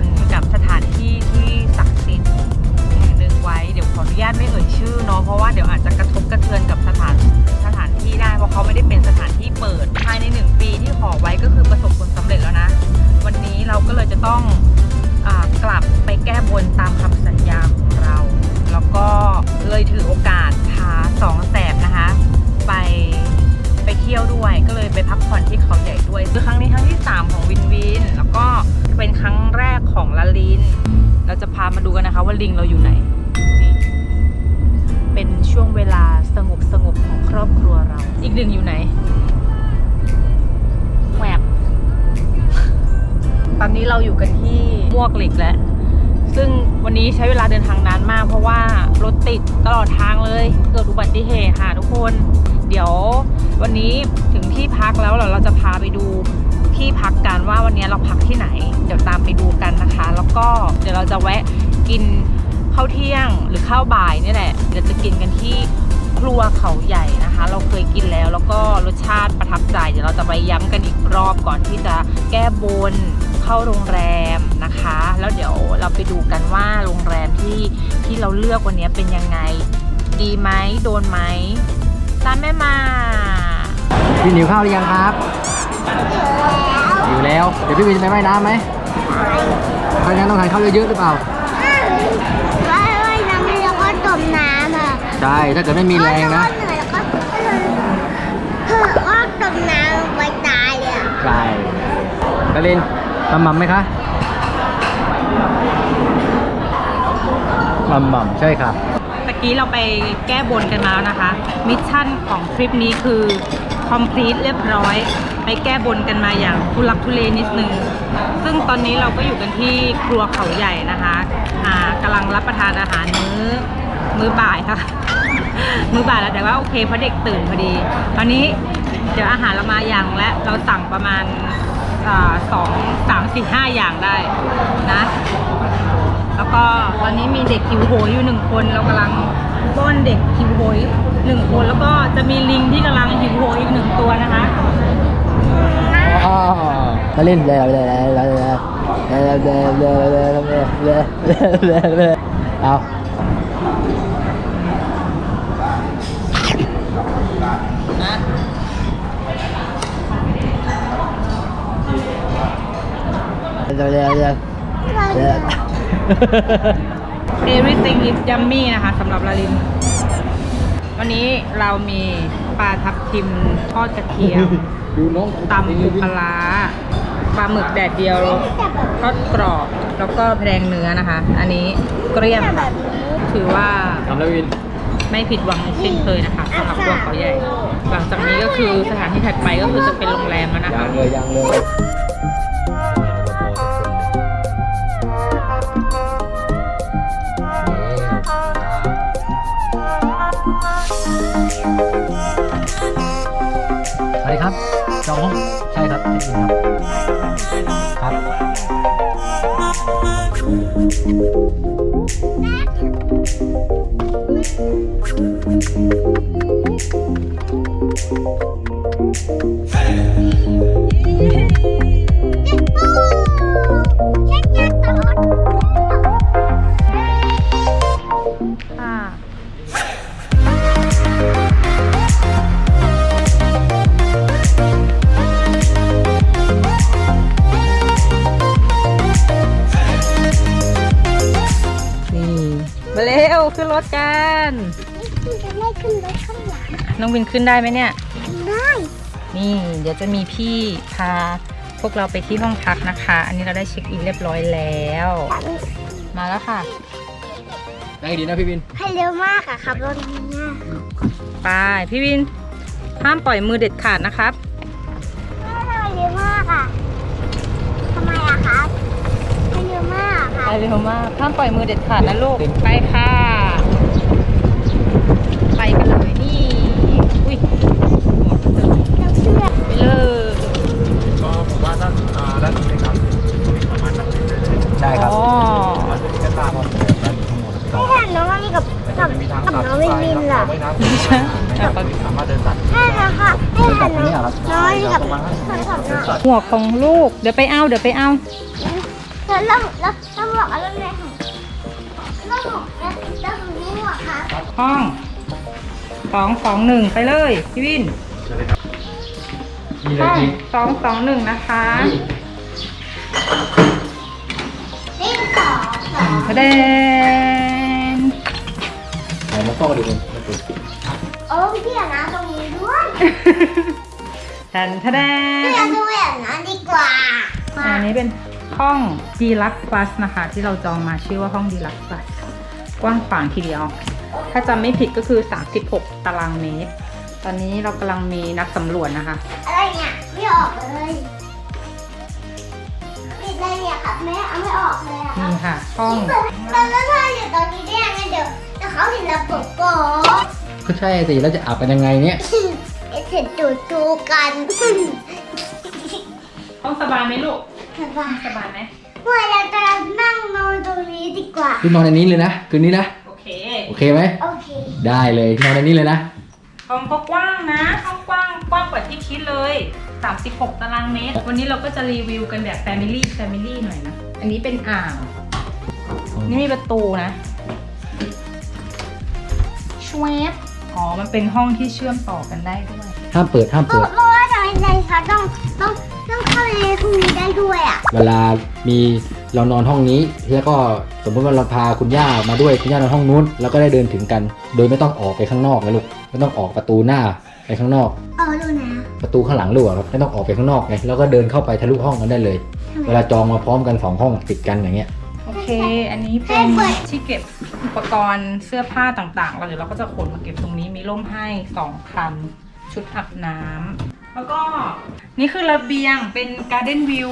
นกับท องครอบครัวเรา อีกหนึ่งอยู่ไหนแหวบตอนนี้เราอยู่กันที่มวกเหล็กแล้ว ซึ่งวันนี้ใช้เวลาเดินทางนานมาก เพราะว่ารถติดตลอดทางเลย เกิดอุบัติเหตุค่ะทุกคน เดี๋ยววันนี้ถึงที่พักแล้วเราเราจะพาไปดูที่พักกันว่าวันนี้เราพักที่ไหน เดี๋ยวตามไปดูกันนะคะ แล้วก็เดี๋ยวเราจะแวะกินข้าวเที่ยงหรือข้าวบ่ายนี่แหละ เดี๋ยวจะกินกันที่ ครัวเขาใหญ่นะคะ เราเคยกินแล้วแล้วก็รสชาติประทับใจ เดี๋ยวเราจะไปย้ำกันอีกรอบก่อนที่จะแก้บนเข้าโรงแรมนะคะ แล้วเดี๋ยวเราไปดูกันว่าโรงแรมที่ที่เราเลือกวันนี้เป็นยังไง ดีไหมโดนไหมตามแม่มาพี่หนิวข้าวหรือยังครับอยู่แล้ว เดี๋ยวพี่วินไปว่ายน้ำไหมเพราะงั้นต้องทานข้าวเยอะๆหรือเปล่า ใช่ถ้าเกิดไม่มีแรงนะเหนื่อยแล้วก็เธอก็จมน้ำไปตายเลยอะใช่กาลินมัมมัมไหมคะมัมมัมใช่ครับตะกี้เราไปแก้บนกันมาแล้วนะคะ มิชชั่นของทริปนี้คือ complete เรียบร้อย ไปแก้บนกันมาอย่างทุลักทุเลนิดนึง ซึ่งตอนนี้เราก็อยู่กันที่ครัวเขาใหญ่นะคะ อ่ากำลังรับประทานอาหารมื้อ มือบ่ายค่ะ มือบ่ายแล้วแต่ว่าโอเคเพราะเด็กตื่นพอดีตอนนี้เดี๋ยวอาหารเรามาอย่างและเราสั่งประมาณสองสามสี่ห้าอย่างได้นะ แล้วก็ตอนนี้มีเด็กหิวโหยอยู่หนึ่งคนเรากำลังป้อนเด็กหิวโหยหนึ่งคนแล้วก็จะมีลิงที่กำลังหิวโหยอีกหนึ่งตัวนะคะอ๋อกาลินเลยเลยเลยเลยเลยเลยเลยเลยเลยเลยเอาเร็วเร็วเร็วเร็ว Everything is yummy นะคะสำหรับลาลิน วันนี้เรามีปลาทับทิมทอดกระเทียมดูน้องตำปูปลาร้าปลาหมึกแดดเดียวทอดกรอบ แล้วก็แพงเนื้อนะคะ อันนี้เกลี้ยงค่ะถือว่าทำแล้ววินไม่ผิดหวังเช่นเคยนะคะสำหรับตัวเขาใหญ่ หลังจากนี้ก็คือสถานที่ถัดไปก็คือจะเป็นโรงแรมแล้วนะยัคะงเลยยังเลย ครับ จองห้อง ใช่ครับเช็คอินครับ ครับค่ ลังน้องวินขึ้นได้ไหมเนี่ย ได้นี่เดี๋ยวจะมีพี่พาพวกเราไปที่ห้องพักนะคะ อันนี้เราได้เช็คอินเรียบร้อยแล้ว มาแล้วค่ะนั่งดีนะพี่วินให้เร็วมากอะครับรถนี้ไปพี่วินห้ามปล่อยมือเด็ดขาดนะครับทำไมเร็วมากอะทำไมอะครับให้เร็วมากอะคไปรับเร็วมากห้ามปล่อยมือเด็ดขาดนะลูกไปค่ะ ไปกันเลยนี่อุ้ย ไปเลยก็ผมว่าด้านอ่าด้านนี้นะครัมารนั่นเลยใช่ครับอ๋อแล้วจะมีกระต่ายมาเปิดด้านนี้ทั้งหมดครัไม่บแถมน้องอันนี้กับแล้วกัก็บจะมีทางกับตัดน้องวินวินล่ะไม่น้ำนะครับสามารถเดินตัดใช่แล้วค่ะไม่แถมน้องน้องอันนี้กับสองสองอะหมวกของลูก เดี๋ยวไปเอาเดี๋ยวไปเอา แล้วแล้วแล้วต้องบอกอะไรไหมคะต้องบอกแล้วต้องนี้หรอคะห้องสองสองหนึ่งไปเลยพี่วิน เชิญเลยครับ จริงสองสองหนึ่งนะคะนี่สองสองแสดงไหนมาต้องดูกันโอ้พี่เดียวนะตรงนี้ด้วยทันทะแดพี่งเดียวดูแบบนั้นดีกว่าอันนี้เป็นห้อง d e l u x e Plus นะคะ ที่เราจองมาชื่อว่าห้อง d e l u x e Plus กว้างขวางทีเดียว ถ้าจำไม่ผิดก็คือ 36 ตารางเมตร ตอนนี้เรากำลังมีนักสำรวจนะคะ อะไรเนี่ยไม่ออกเลยปิดเลยเนี่ยครับแม่เอาไม่ออกเลยอะนี่ค่ะห้องเราแล้วถ้าอยู่ตรงนี้ได้ยังไงเดี๋ยวเดี๋ยวเขาเห็นเราปกโป๊ะก็ใช่สิแล้วจะอาบกันยังไงเนี่ยเอ็ดเห็นจูจูกันห้องสบายไหมลูกสบายสบายไหมเมื่อเราจะนั่งนอนตรงนี้ดีกว่าคือนอนในนี้เลยนะคืนนี้นะ โอเค โอเคไหมโอเค ได้เลยนอนในนี้เลยนะ ห้องก็กว้างนะห้องกว้างกว้างกว่าที่คิดเลย 36 ตารางเมตร วันนี้เราก็จะรีวิวกันแบบ Family Family หน่อยนะ อันนี้เป็นอ่างนี่มีประตูนะชวบอ๋อ มันเป็นห้องที่เชื่อมต่อกันได้ด้วย ห้ามเปิดห้ามเพราะเปิด เพราะว่าทำไมในเขาต้องต้องต้องเข้าไปในห้องนี้ได้ด้วยอะเวลามีเรานอนห้องนี้แล้วก็สมมติว่าเราพาคุณย่ามาด้วยคุณย่านอนห้องนู้น แล้วก็ได้เดินถึงกัน โดยไม่ต้องออกไปข้างนอกนะลูก ไม่ต้องออกประตูหน้าไปข้างนอก เอาดูนะประตูข้างหลังลูกอะครับไม่ต้องออกไปข้างนอกไงแล้วก็เดินเข้าไปทะลุห้องกันได้เลย เวลาจองมาพร้อมกันสองห้องติดกันอย่างเงี้ยโอเค อันนี้เป็นที่เก็บอุปกรณ์เสื้อผ้าต่างๆ เราเดี๋ยวเราก็จะขนมาเก็บตรงนี้มีร่มให้สองคัน ชุดอาบน้ำแล้วก็นี่คือระเบียงเป็นการ์เด้นวิว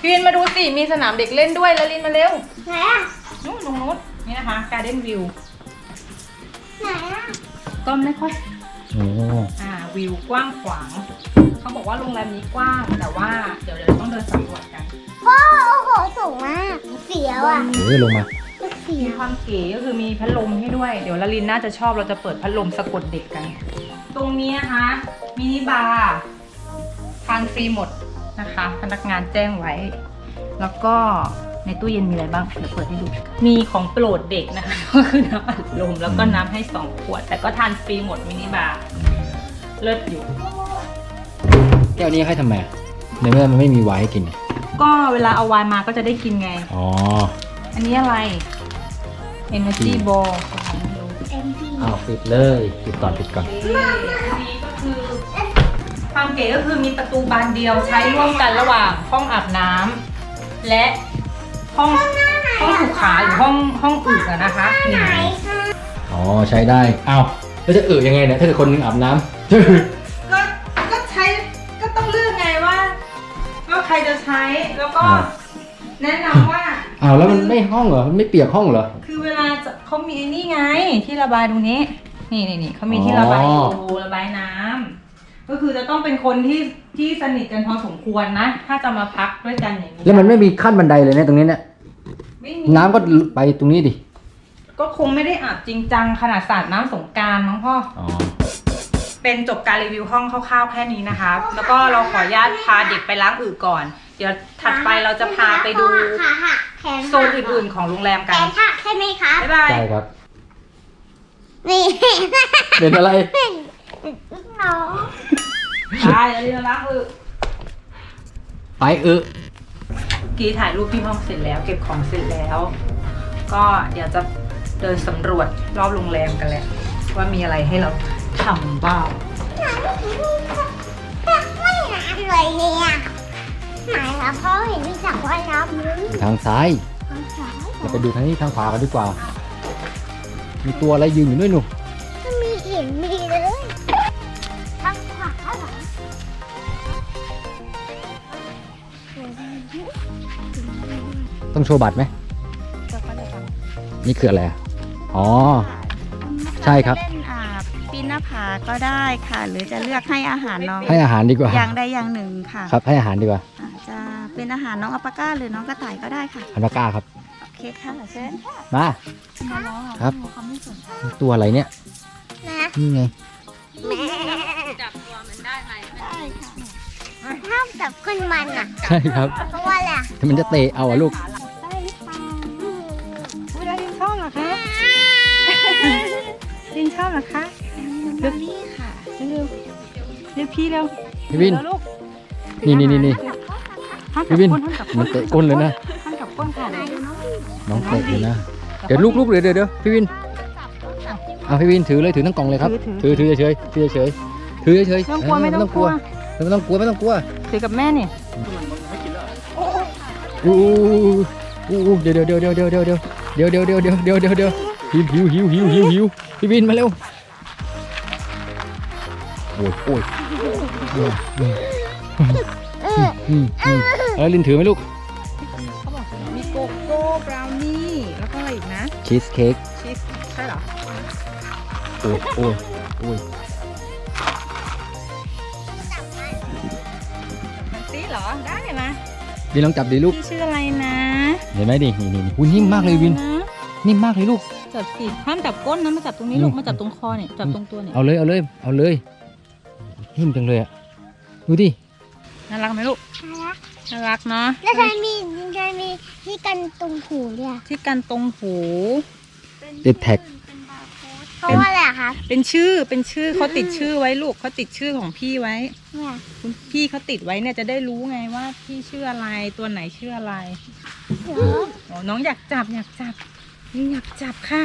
พี่วินมาดูสิ มีสนามเด็กเล่นด้วยแล้วลินมาเร็วไหนอะนู่นตรงนู้นนี่นะคะการ์เด้นวิวไหนอะ ก็ไม่ค่อยโอ้อ่าวิวกว้างขวาง เขาบอกว่าโรงแรมนี้กว้าง แต่ว่าเดี๋ยวเราต้องเดินสำรวจกันพ่อโอ้โหสูงมากเสียวอะเฮ้ยลงมา เสีมียวความเก๋ก็คือมีพัดลมให้ด้วย เดี๋ยวลลินน่าจะชอบเราจะเปิดพัดลมสะกดเด็กกัน ตรงนี้นะคะมินิบาร์ทานฟรีหมดนะคะ พนักงานแจ้งไว้ แล้วก็ ในตู้เย็นมีอะไรบ้าง เดี๋ยวเปิดให้ดู มีของโปรดเด็กนะคะ ก็คือน้ำอัดลมแล้วก็น้ำให้สองขวด แต่ก็ทานฟรีหมดมินิบาร์เลิศอยู่ แก้วนี้ให้ทำไมอะในเมื่อมันไม่มีไวน์ให้กินอะก็เวลาเอาไวน์มาก็จะได้กินไง อ๋อ อันนี้อะไร Energy Ball เต็มที่อ้าวปิดเลยปิดก่อนปิดก่อน อันนี้ก็คือความเก๋ก็คือมีประตูบานเดียวใช้ร่วมกันระหว่างห้องอาบน้ำและ ห้องห้องถูกขาหรือห้องห้องอึอะนะคะนี่ไหนคะอ๋อใช้ได้อ้าวแล้วจะเอ่ยยังไงเนี่ยถ้าเกิดคนหนึงอาบน้ำก็ก็ใช้ก็ต้องเลือกไงว่าว่าใครจะใช้แล้วก็อ่าแนะนำว่า อ้าวแล้วมันไม่ห้องเหรอมันไม่เปียกห้องเหรอ คือเวลาจะเขามีนี่ไงที่ระบายตรงนี้ นี่นี่นี่เขามีที่ระบายอ๋ออยู่ระบายน้ำ ก็คือจะต้องเป็นคนที่ที่สนิทกันพอสมควรนะ ถ้าจะมาพักด้วยกันอย่างนี้แล้วมันไม่มีขั้นบันไดเลยเนี่ยตรงนี้เนี่ยไม่มีน้ำก็ไปตรงนี้ดิก็คงไม่ได้อาบจริงจังขนาดสาดน้ำสงกรารมั้งพ่อ อ๋อเป็นจบการรีวิวห้องคร่าวๆแค่นี้นะคะแล้วก็เราขออนุญาตพาเด็กไปล้างอึก่อน เดี๋ยวถัดไปเราจะพาไปดูขาหักแขนโซนอื่นๆของโรงแรมแขกันนหักใช่ไหมคะบ๊ายบาย ใช่ครับ นี่ เป็นอะไรน้ องได้แล้วเดี๋ยวล้างอึไปเออกี้ถ่ายรูปที่ห้องเสร็จแล้ว เก็บของเสร็จแล้ว ก็เดี๋ยวจะเดินสำรวจรอบโรงแรมกันแหละว่ามีอะไรให้เราทำบ้างไม่หนาเลยเนี่ยไหนคะพ่อเห็นมีสระว่ายน้ำมั้ยทางซ้ายข้างซ้ายเราไปดูทางนี้ทางขวากันดีกว่า มีตัวอะไรยืนอยู่ด้วยหนู ต้องโชว์บัตรไหมนี่คืออะไรอะอ๋อ ใช่ครับเล่นอ่าปีนหน้าผาก็ได้ค่ะ หรือจะเลือกให้อาหารน้อง ให้อาหารดีกว่า อย่างใดอย่างหนึ่งค่ะครับ ให้อาหารดีกว่าอาจจะเป็นอาหารน้องอัปปาก้าหรือน้องกระต่ายก็ได้ค่ะ อันปาก้าครับ โอเคค่ะเชิญค่ะมามาแล้วครับเขาไม่สนใจตัวอะไรเนี่ยนะนี่ไงแม่จับตัวมันได้ไหมได้ค่ะ ห้ามจับขึ้นมันอะ ใช่ครับ เพราะว่าอะไรอะถ้ามันจะเตะเอาอะลูกเว เหรอคะเลือกนี่ค่ะเร็วเรียกพี่เร็วพี่วินเร็วลูกนี่นี่นี่นี่ห้ามพี่จับวินก้นห้ามจับก้มันนเตะก้นเลยนะ ห้ามจับก้นค่ะน้องเตะเลยนะ เดี๋ยวลูกลูกเดี๋ยวเดี๋ยวเดี๋ยวพี่วินเอาพี่วินถือเลยถือทั้งกล่องเลยครับ ถือถือเฉยๆถือเฉยๆถือเฉยไม่ๆต้องกลัวไม่ต้องกลัวไม่ต้องกลัวไม่ต้องกลัวถือกับแม่นี่อู้อู้อู้เดี๋ยวเดี๋ยวเดี๋ยวเดี๋ยวเดี๋ยวเดี๋ยวเดี๋ยวเดี๋ยวเดี๋ยวเดี๋ยวเดี๋ยวเดี๋ยว หิวหิวหิวหิวหิวหิวพี่วินมาเร็วโอ้ยโอ้ยโอ้ยอืมอืมอืมเออลินถือไหมลูกเขาบอกมีโกโก้บราวนี่แล้วก็อะไรอีกนะชีสเค้กชีสใช่เหรอโอ้ยโอ้ยโอ้ยมันซีเหรอได้ไหมวินลองจับดิลูกพี่ชื่ออะไรนะ เห็นไหมดินี่นี่นี่อุ้ยนิ่มมากเลยวินนะนิ่มมากเลยลูก จับสิห้ามจับก้นนะมาจับตรงนี้อืมลูกมาจับตรงคอเนี่ยจับตรงตัวเนี่ยเอาเลยเอาเลยเอาเลยนิ่มจังเลยอะดูดิน่ารักไหมลูกน่ารักเนาะแล้วจะมีจะมีที่กันตรงหูด้วยอะที่กันตรงหูติดแท็กเพราะว่าอะไรอะครับเป็นชื่อเป็นชื่อเขาติดชื่อไว้ลูกเขาติดชื่อของพี่ไว้เนี่ยคุณพี่เขาติดไว้เนี่ยจะได้รู้ไงว่าพี่ชื่ออะไรตัวไหนชื่ออะไรเดี๋ยวอ๋อน้องอยากจับอยากจับ ยินอยากจับค่ะ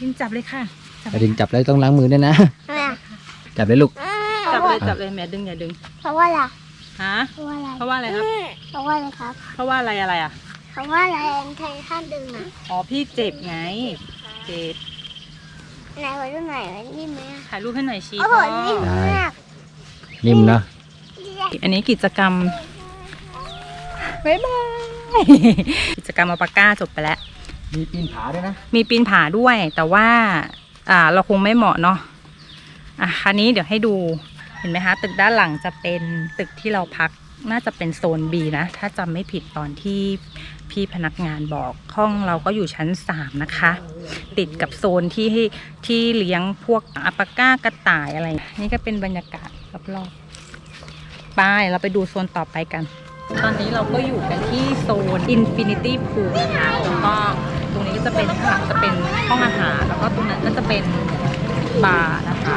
ยินจับเลยค่ะจับแต่ดึงจับแล้วต้องล้างมือด้วยนะทำไมอะจับเลยลูก จับเลยจับเลยแม่ดึงอย่าดึงเพราะว่าอะไรฮะเพราะว่าอะไรเพราะว่าอะไรครับ เพราะว่าอะไรครับเพราะว่าอะไรอะไรอะ เพราะว่าอะไรใครห้ามดึงอะอ๋อพี่เจ็บไง เจ็บ ไหนไว้ตรงไหนไว้นี่ไหมอะถ่ายรูปให้หน่อยชีโอ้โหพ่อนิ่มมากนิ่มนะอันนี้กิจกรรมบ๊ายบาย กิจกรรมอัลปาก้าจบไปแล้ว มีปีนผาด้วยนะ มีปีนผาด้วย แต่ว่า อ่า เราคงไม่เหมาะเนาะ อะคราวนี้เดี๋ยวให้ดู เห็นไหมคะ ตึกด้านหลังจะเป็นตึกที่เราพัก น่าจะเป็นโซน B นะ ถ้าจำไม่ผิดตอนที่พี่พนักงานบอก ห้องเราก็อยู่ชั้น 3 นะคะ ติดกับโซนที่ที่เลี้ยงพวกอัลปาก้ากระต่ายอะไร นี่ก็เป็นบรรยากาศรอบๆไปเราไปดูโซนต่อไปกันตอนนี้เราก็อยู่กันที่โซน Infinity Pool นะคะแล้วก็ ตรงนี้ก็จะเป็นข้างหลังจะเป็นห้องอาหาร แล้วก็ตรงนั้นก็จะเป็นบาร์นะคะ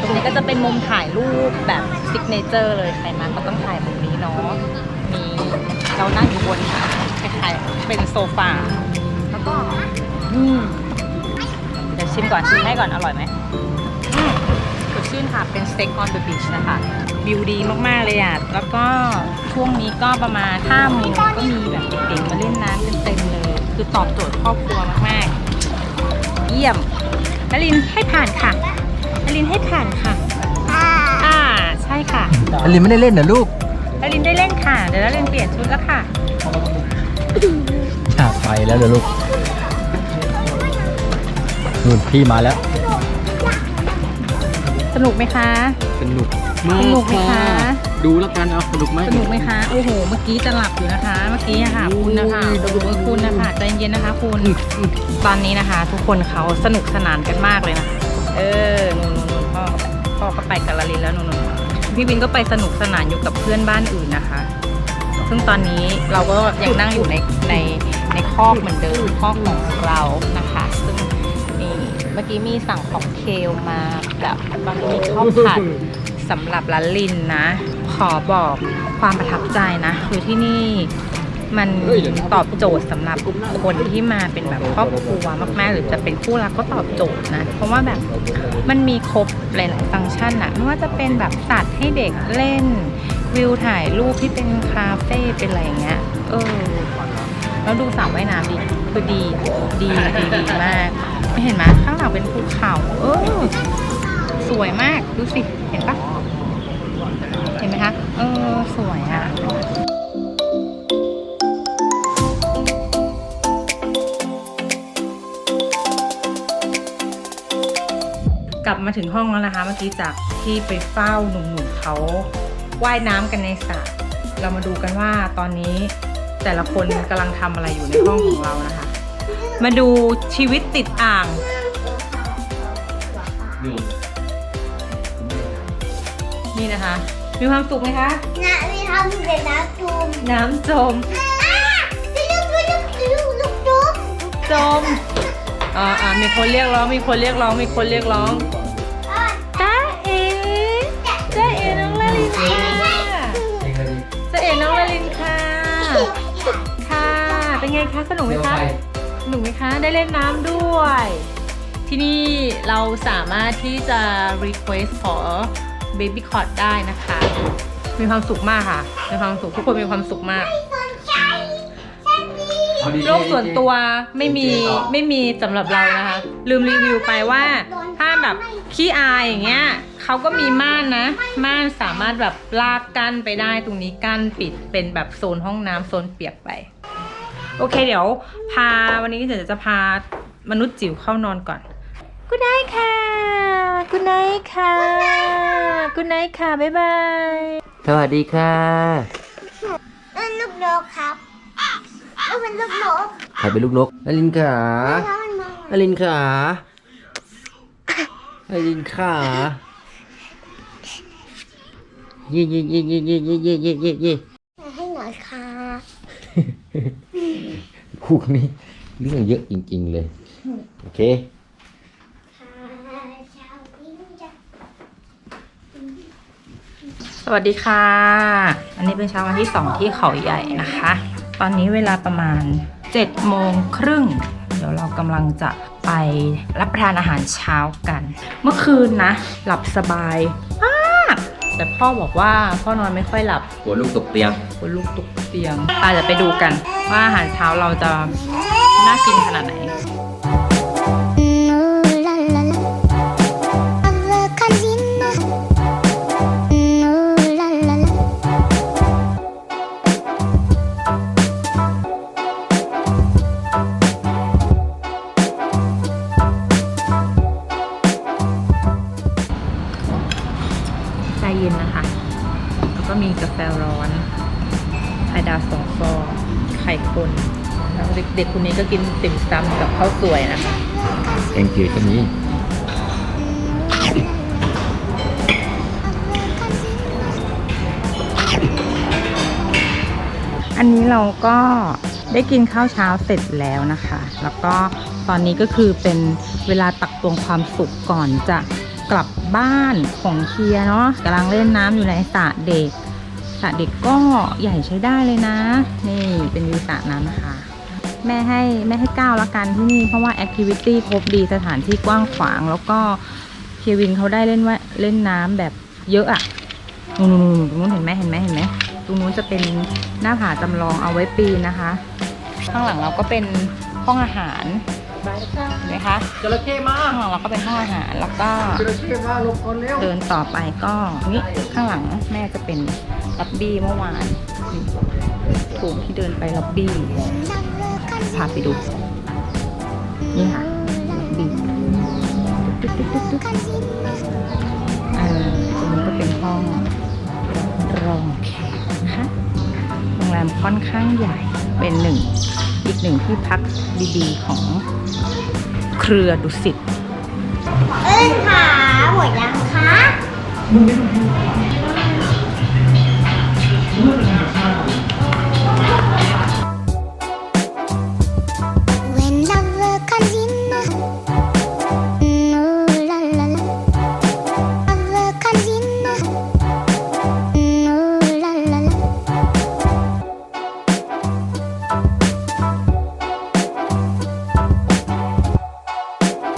ตรงนี้ก็จะเป็นมุมถ่ายรูปแบบซิกเนเจอร์เลยใครมาก็ต้องถ่ายมุมนี้เนาะ มีเรานั่งอยู่บนคล้ายๆเป็นโซฟา แล้วก็อืมเดี๋ยวชิมก่อนชิมให้ก่อนอร่อยไหมอืมสดชื่นค่ะ เป็นสเต็กออนเดอะบีชนะคะ วิวดีมากๆเลยอะ แล้วก็ช่วงนี้ก็ประมาณ5โมงก็มีแบบเด็กๆมาเล่นน้ำกันเต็มเลย คือตอบโจทย์ครอบครัวมากๆ เยี่ยมนลินให้ผ่านค่ะนลินให้ผ่านค่ะอ่าอ่าใช่ค่ะอลินไม่ได้เล่นเหรอลูกนลินได้เล่นค่ะ เดี๋ยวนลินเปลี่ยนชุดแล้วค่ะอยากไปแล้วเหรอลูกนู่นพี่มาแล้ว สนุกไหมคะ สนุก สนุกไหมคะดูแล้วกันเอาสนุกไหมสนุกไหมคะโอ้โห เมื่อกี้จะหลับอยู่นะคะ เมื่อกี้อะค่ะคุณนะคะดูมือคุณนะคะใจเย็นนะคะคุณตอนนี้นะคะ ทุกคนเขาสนุกสนานกันมากเลยนะเออนู่นนู่นนู่นพ่อพ่อก็ไปกับลาลินแล้วนู่นนู่นพี่วินก็ไปสนุกสนานอยู่กับเพื่อนบ้านอื่นนะคะ ซึ่งตอนนี้เราก็ยังนั่งอยู่ในในในคอกเหมือนเดิมคอกของเรานะคะ ซึ่งนี่เมื่อกี้มีสั่งของเคลมาแบบบางมีข้าวผัด สำหรับลาลินนะ ขอบอกความประทับใจนะ คือที่นี่มันตอบโจทย์สำหรับคนที่มาเป็นแบบครอบครัวมาก ๆ หรือจะเป็นคู่รักก็ตอบโจทย์นะ เพราะว่าแบบมันมีครบหลาย ๆ ฟังก์ชันอะไม่ว่าจะเป็นแบบสัตว์ให้เด็กเล่น วิวถ่ายรูปที่เป็นคาเฟ่เป็นอะไรอย่างเงี้ยเออแล้วดูสระว่ายน้ำดิคือดีอะดีดีดีมากไม่เห็นไหมข้างหลังเป็นภูเขา เออ สวยมากดูสิเห็นปะเห็นไหมคะ เออ สวยอะกลับมาถึงห้องแล้วนะคะ เมื่อกี้จากที่ไปเฝ้าหนุ่มๆเขาว่ายน้ำกันในสระเรามาดูกันว่าตอนนี้แต่ละคนกำลังทำอะไรอยู่ในห้องของเรานะคะ มาดูชีวิตติดอ่างดูนี่นะคะ มีความสุขไหมคะนะมีทำเป็นน้ำจุ่มน้ำจมอ่าลูกลูกลูกลูกลูกจม อ่าอ่ามีคนเรียกร้อง มีคนเรียกร้อง มีคนเรียกร้องจ้าเอ๋จ้าเอ๋น้องลาลินค่ะเองเลยดิจ้าเอ๋น้องลาลินค่ะ ค่ะ เป็นไงคะ สนุกไหมเดี๋ยวคะไปสนุกไหมคะ ได้เล่นน้ำด้วย ที่นี่เราสามารถที่จะ request ขอ baby cot ได้นะคะ มีความสุขมากค่ะ มีความสุขทุกคนมีความสุขมากสนใจฉันดีเอาดีๆโลกส่วนตัวไม่มีดีๆต่อไม่มีสำหรับเรานะคะ ลืมรีวิวไปว่า ถ้าแบบขี้อายอย่างเงี้ยเขาก็มีม่านนะ ม่านสามารถแบบลากกั้นไปได้ตรงนี้กั้นปิดเป็นแบบโซนห้องน้ำโซนเปียกไป โอเคเดี๋ยว พาวันนี้เดี๋ยวจะพามนุษย์จิ๋วเข้านอนก่อน กุ d ไนค่ะกุ d ไนค่ะกุ d ไนค่ะ บ๊ายบาย สวัสดีค่ะนั่นลูกนกครับแล้วเป็นลูกนกใครเป็นลูกนกอลินขาแล้วมันมาอลินขาอลินขาเย่เย่เย่เย่เย่เย่เย่เย่เย่เย่ให้หน่อยค่ะพวกนี้เรื่องเยอะจริง ๆ เลย โอเค สวัสดีค่ะ อันนี้เป็นเช้าวันที่ 2 ที่เขาใหญ่นะคะ ตอนนี้เวลาประมาณ7โมงครึ่ง เดี๋ยวเรากำลังจะไปรับประทานอาหารเช้ากัน เมื่อคืนนะ หลับสบายมากแต่พ่อบอกว่าพ่อนอนไม่ค่อยหลับหัวลูกตกเตียงกลัวลูกตกเตียงอาจจะไปดูกันว่าอาหารเช้าเราจะน่ากินขนาดไหน ข่คนแล้วเด็กๆคนนี้ก็กินติ่มซำกับข้าวสวยนะคะแกงจืดก็มีอันนี้เราก็ได้กินข้าวเช้าเสร็จแล้วนะคะ แล้วก็ตอนนี้ก็คือเป็นเวลาตักตวงความสุขก่อนจะกลับบ้านของเคียร์เนาะกำลังเล่นน้ำอยู่ในสระเด็ก สระเด็กก็ใหญ่ใช้ได้เลยนะ นี่เป็นวิวสระน้ำนะคะ แม่ให้แม่ให้ก้าวละกันที่นี่ เพราะว่าแอคทิวิตี้ครบดีสถานที่กว้างขวาง แล้วก็เควินเขาได้เล่นว่าเล่นน้ำแบบเยอะอะนู่นๆๆตรงนู้นเห็นไหมเห็นไหมเห็นไหมตรงนู้นจะเป็นหน้าผาจำลองเอาไว้ปีนนะคะ ข้างหลังเราก็เป็นห้องอาหาร นไหมคะจระเข้มาข้างหลังเราก็เป็นห้องอาหารแล้วก็จระเข้มาลบก่อนเร็วเดินต่อไปก็นี่ข้างหลังแม่จะเป็นล็อบบี้เมื่อวานนี่ถูกที่เดินไปล็อบบี้พาไปดู นี่ค่ะล็อบบี้ตึ๊ดตึ๊ดตึ๊ดตึ๊ดอ่าตรงนี้ก็เป็นห้องรองแขกนะคะโรงแรมค่อนข้างใหญ่เป็นหนึ่ง อีกหนึ่งที่พักดีๆของเครือดุสิต เอิ้นขาหมดยังคะ